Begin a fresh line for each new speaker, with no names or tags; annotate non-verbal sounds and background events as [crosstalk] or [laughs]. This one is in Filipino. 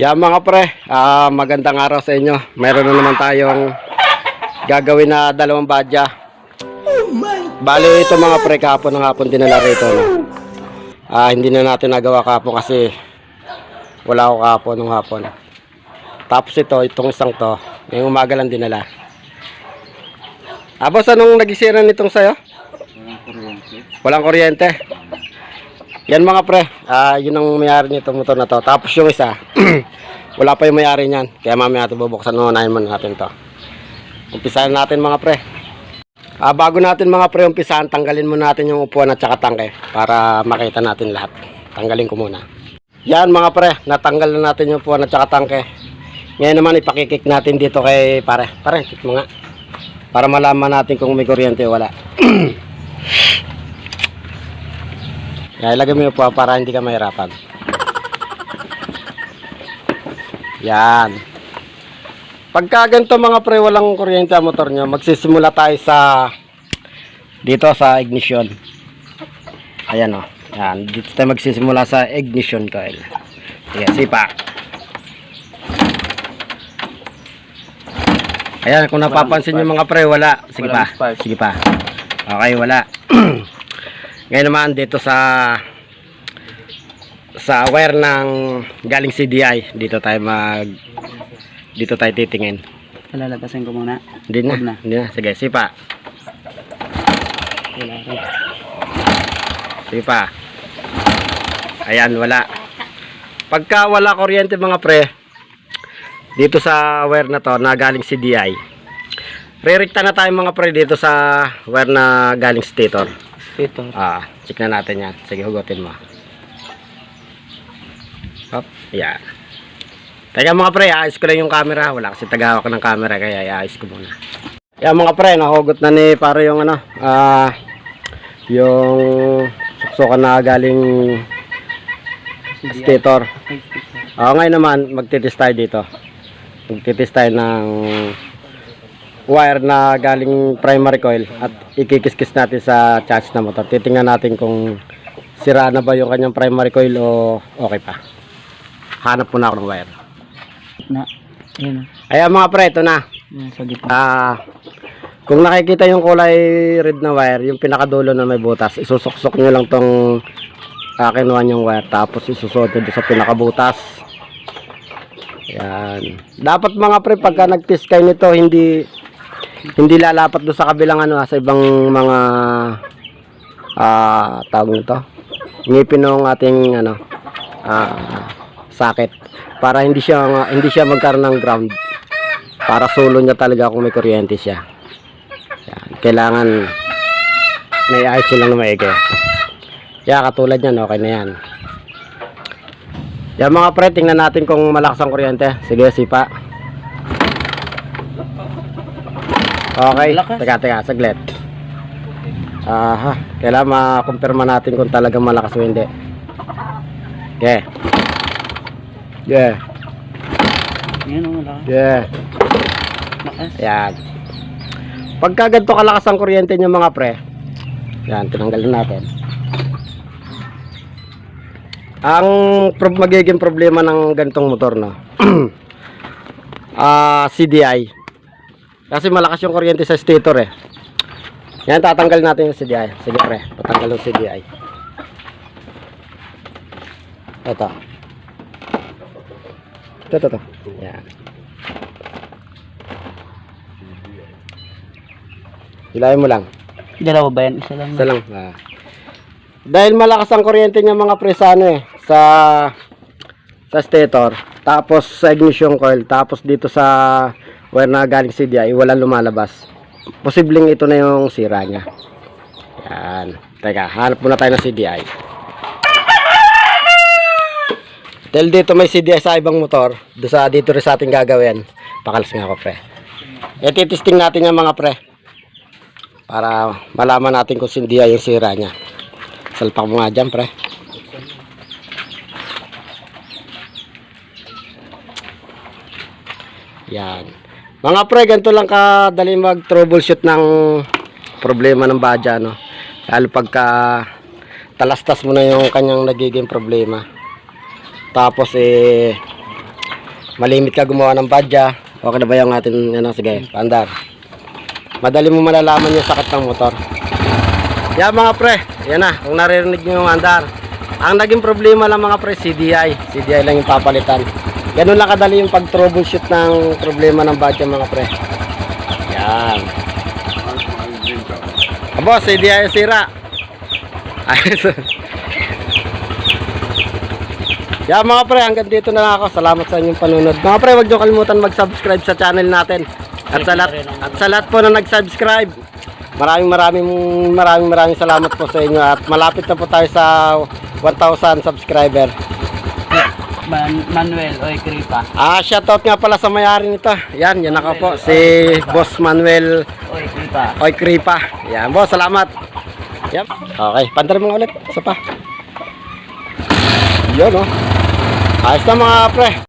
Yan mga pre, ah, magandang araw sa inyo. Meron na naman tayong gagawin na dalawang badya. Bali ito mga pre, kahapon ng hapon dinala rito. No? Ah, hindi na natin nagawa kahapon kasi wala ako kahapon ng hapon. Tapos ito, itong isang to, ngayong umaga lang dinala. Ah, boss, anong nagisira nitong sayo? Walang kuryente. Yan mga pre, ah yun ang mayari nito motor na to. Tapos yung isa, [clears throat] wala pa yung mayari niyan. Kaya mamaya natin bubuksan unahin muna natin to. Umpisahan natin mga pre. Ah, bago natin mga pre umpisahan, tanggalin muna natin yung upuan at saka tangke para makita natin lahat. Tanggalin ko muna. Yan mga pre, natanggal na natin yung upuan at saka tangke. Ngayon naman ipakikik natin dito kay pare. Pare, kik mo nga. Para malaman natin kung may kuryente o wala. [clears throat] Yan, ilagay mo upuan para hindi ka mahirapan. Yan. Pagka ganito mga pre, walang kuryente ang motor nyo, magsisimula tayo sa dito sa ignition. Ayan o. Yan. Dito tayo magsisimula sa ignition coil. Sige, sipa. Ayan, kung napapansin nyo mga pre, wala. Sige pa. Sige pa. Okay, wala. Ngayon naman dito sa sa wire ng galing CDI, dito tayo mag dito tayo titingin.
Palalabasin ko muna.
Hindi na,
na.
hindi na. Sige, sipa.
Wala rin.
Sige pa. Ayan, wala. Pagka wala kuryente mga pre, dito sa wire na to na galing CDI, rerekta na tayo mga pre dito sa wire na galing stator.
Ito.
Ah, check na natin yan. Sige, hugutin mo. Hop, yan. Teka mga pre, ayos ko lang yung camera. Wala kasi tagahawak ng camera, kaya iayos ko muna. Yan mga pre, nahugot na ni para yung ano, ah, yung suksukan na galing stator. Ah, ngayon naman, magtitis tayo dito. Magtitis tayo ng wire na galing primary coil at ikikiskis natin sa chassis na motor. Titingnan natin kung sira na ba yung kanyang primary coil o okay pa. Hanap muna ako ng wire.
Na. Ayan o.
Ayan mga pre, ito na.
Ayan sa gitna.
Ah, kung nakikita yung kulay red na wire, yung pinakadulo na may butas, isusuksok nyo lang tong uh, kinuha yung wire, tapos isusunod nyo sa pinakabutas. Yan. Dapat mga pre, pagka nag-test kayo nito, hindi hindi lalapat do sa kabilang ano, ah, sa ibang mga ah tawag nito. Ngipin ng ating ano, ah sakit para hindi siya hindi siya magkaroon ng ground para solo niya talaga kung may kuryente siya. Yan. Kailangan may ayos lang na maigi. Kaya katulad yan, okay na yan. Yan mga pre, tingnan natin kung malakas ang kuryente. Sige, sipa. Okay, teka, teka, saglit. Aha, kailangan makumpirma natin kung talagang malakas o hindi. Yeah. Yeah,
Ayan o. Malakas.
yeah.
Lakas.
Yan. Pagka ganito kalakas ang kuryente niyo mga pre, yan, tinanggalin natin. Ang pro- magiging problema ng ganitong motor, no? [clears throat] Ah, CDI. Kasi malakas yung kuryente sa stator eh. Yan, tatanggalin natin yung CDI. Sige pre, patanggal yung CDI. Ito. Ito, ito, ito. Yan. Hilahin mo lang.
Dalawa ba yan? Isa lang.
Isa lang. Ah. Dahil malakas ang kuryente niya mga pre sa ano eh, sa sa stator, tapos sa ignition coil, tapos dito sa wire na galing CDI, walang lumalabas. Posibleng ito na yung sira niya. Yan. Teka, hanap muna tayo ng CDI. Dahil dito may CDI sa ibang motor, do sa dito rin sa ating gagawin. Pakalas nga ako pre. E titisting natin yung mga pre para malaman natin kung hindi yung sira niya. Salpak mo nga dyan, pre. Yan. Mga pre, ganito lang kadali mag-troubleshoot ng problema ng badya, no? Lalo pagka talastas mo na yung kanyang nagiging problema. Tapos, eh, malimit ka gumawa ng badya, okay na ba yung atin, ano, sige, paandar. Madali mo malalaman yung sakit ng motor. Yan mga pre, yan na, kung naririnig nyo yung andar. Ang naging problema lang mga pre, CDI. CDI lang yung papalitan. Ganun lang kadali yung pag-troubleshoot ng problema ng badya mga pre. Yan. Abo, CDI yung sira. Ayos. [laughs] Yan mga pre, hanggang dito na lang ako. Salamat sa inyong panunod. Mga pre, huwag niyo kalimutan mag-subscribe sa channel natin. At sa lahat, at sa lahat po na nag-subscribe, maraming maraming maraming maraming salamat po sa inyo. At malapit na po tayo sa 1,000 subscriber.
Man Manuel, oy, Kripa.
Ah, shoutout nga pala sa may-ari nito. Yan, yan ako po. Si Boss Manuel
Oy, Kripa.
Oy Kripa. Yan, boss, salamat. Yep. Okay, pandar mo ulit. Isa pa. Yun, oh. Ayos na mga pre.